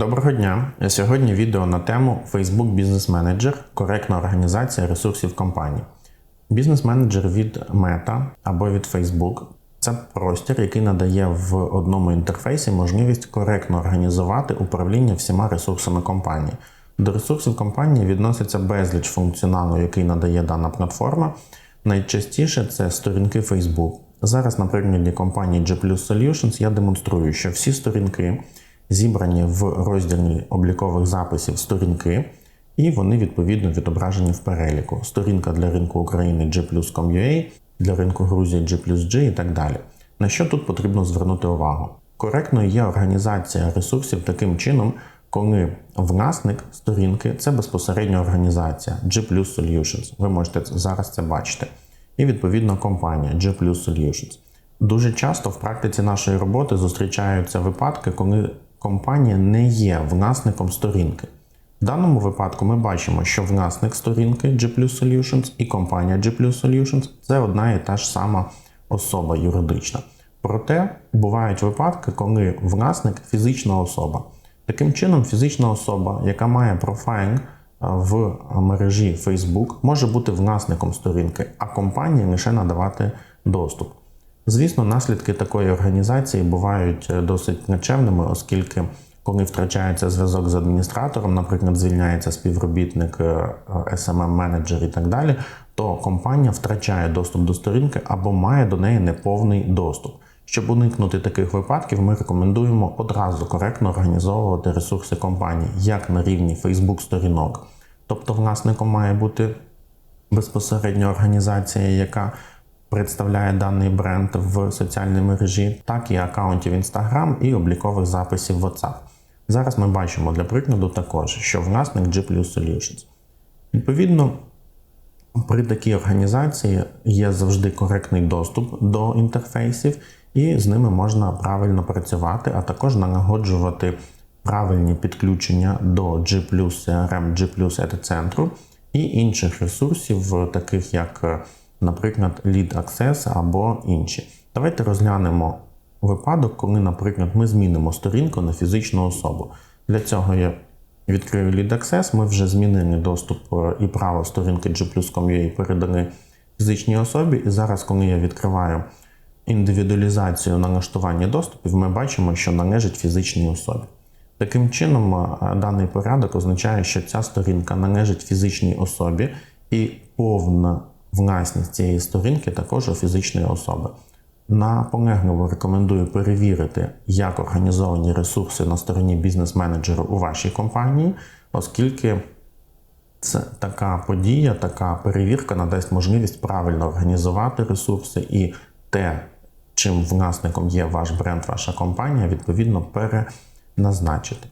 Доброго дня! Сьогодні відео на тему Facebook Business Manager – коректна організація ресурсів компанії. Бізнес-менеджер від Meta або від Facebook це простір, який надає в одному інтерфейсі можливість коректно організувати управління всіма ресурсами компанії. До ресурсів компанії відноситься безліч функціоналу, який надає дана платформа. Найчастіше це сторінки Facebook. Зараз на прикладі компанії G Solutions я демонструю, що всі сторінки зібрані в розділі облікових записів сторінки, і вони відповідно відображені в переліку. Сторінка для ринку України G+.com.ua, для ринку Грузії G+G і так далі. На що тут потрібно звернути увагу? Коректно є організація ресурсів таким чином, коли власник сторінки це безпосередньо організація G Solutions. Ви можете зараз це бачити. І відповідно компанія G Solutions. Дуже часто в практиці нашої роботи зустрічаються випадки, коли компанія не є власником сторінки. В даному випадку ми бачимо, що власник сторінки G Solutions і компанія G Solutions це одна і та ж сама особа юридична. Проте бувають випадки, коли власник фізична особа. Таким чином, фізична особа, яка має профайл в мережі Facebook, може бути власником сторінки, а компанія лише надавати доступ. Звісно, наслідки такої організації бувають е, досить нечевними, оскільки, коли втрачається зв'язок з адміністратором, наприклад, звільняється співробітник, smm менеджер і так далі, то компанія втрачає доступ до сторінки або має до неї неповний доступ. Щоб уникнути таких випадків, ми рекомендуємо одразу коректно організовувати ресурси компанії, як на рівні Facebook сторінок. Тобто, власником має бути безпосередньо організація, яка представляє даний бренд в соціальній мережі, так і аккаунтів Instagram і облікових записів WhatsApp. Зараз ми бачимо для прикладу також, що власник G Solutions. Відповідно, при такій організації є завжди коректний доступ до інтерфейсів, і з ними можна правильно працювати, а також налагоджувати правильні підключення до G CRM, G Edit центру і інших ресурсів, таких як наприклад, Lead Access або інші. Давайте розглянемо випадок, коли, наприклад, ми змінимо сторінку на фізичну особу. Для цього я відкрию Lead Access, ми вже змінили доступ е, і право сторінки G+.com.ua передали фізичній особі. І зараз, коли я відкриваю індивідуалізацію налаштування доступів, ми бачимо, що належить фізичній особі. Таким чином, е, даний порядок означає, що ця сторінка належить фізичній особі і повна власність цієї сторінки також у фізичної особи. Наполегливо рекомендую перевірити, як організовані ресурси на стороні бізнес-менеджеру у вашій компанії, оскільки це така подія, така перевірка надасть можливість правильно організувати ресурси і те, чим власником є ваш бренд, ваша компанія, відповідно переназначити.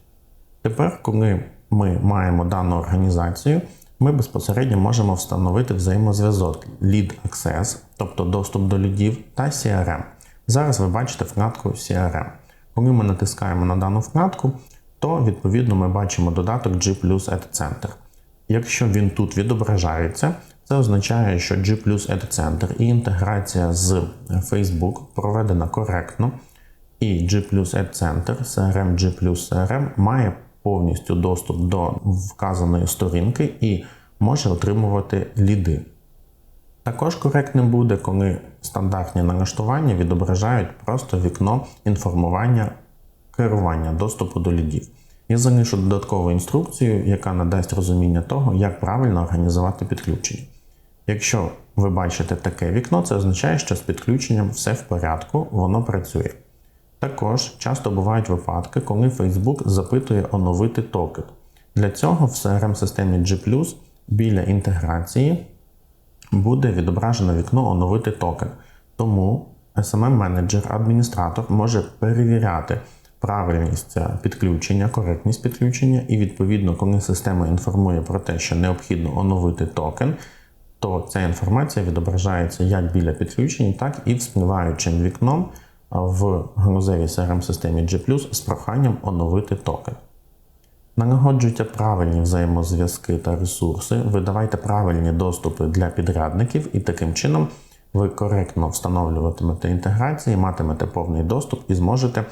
Тепер, коли ми маємо дану організацію, ми безпосередньо можемо встановити взаємозв'язок Lead Access, тобто доступ до лідів, та CRM. Зараз ви бачите вкладку CRM. Коли ми натискаємо на дану вкладку, то відповідно ми бачимо додаток G Ad Center. Якщо він тут відображається, це означає, що G Ad Center і інтеграція з Facebook проведена коректно, і G Ad Center, CRM G CRM має повністю доступ до вказаної сторінки і може отримувати ліди. Також коректним буде, коли стандартні налаштування відображають просто вікно інформування керування доступу до лідів. Я залишу додаткову інструкцію, яка надасть розуміння того, як правильно організувати підключення. Якщо ви бачите таке вікно, це означає, що з підключенням все в порядку, воно працює. Також часто бувають випадки, коли Facebook запитує оновити токен. Для цього в crm системі G біля інтеграції буде відображено вікно оновити токен. Тому smm менеджер адміністратор може перевіряти правильність підключення, коректність підключення, і, відповідно, коли система інформує про те, що необхідно оновити токен, то ця інформація відображається як біля підключення, так і вспливаючим вікном в галузевій crm системі G з проханням оновити токен. Налагоджуйте правильні взаємозв'язки та ресурси, видавайте правильні доступи для підрядників, і таким чином ви коректно встановлюватимете інтеграції, матимете повний доступ і зможете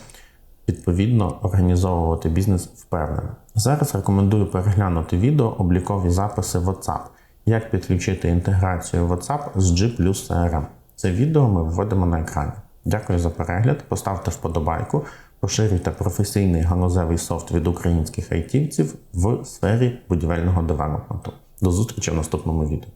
відповідно організовувати бізнес впевнено. Зараз рекомендую переглянути відео облікові записи WhatsApp, як підключити інтеграцію WhatsApp з G CRM. Це відео ми вводимо на екрані. Дякую за перегляд. Поставте вподобайку, поширюйте професійний ганузевий софт від українських айтівців в сфері будівельного девелопменту. До зустрічі в наступному відео.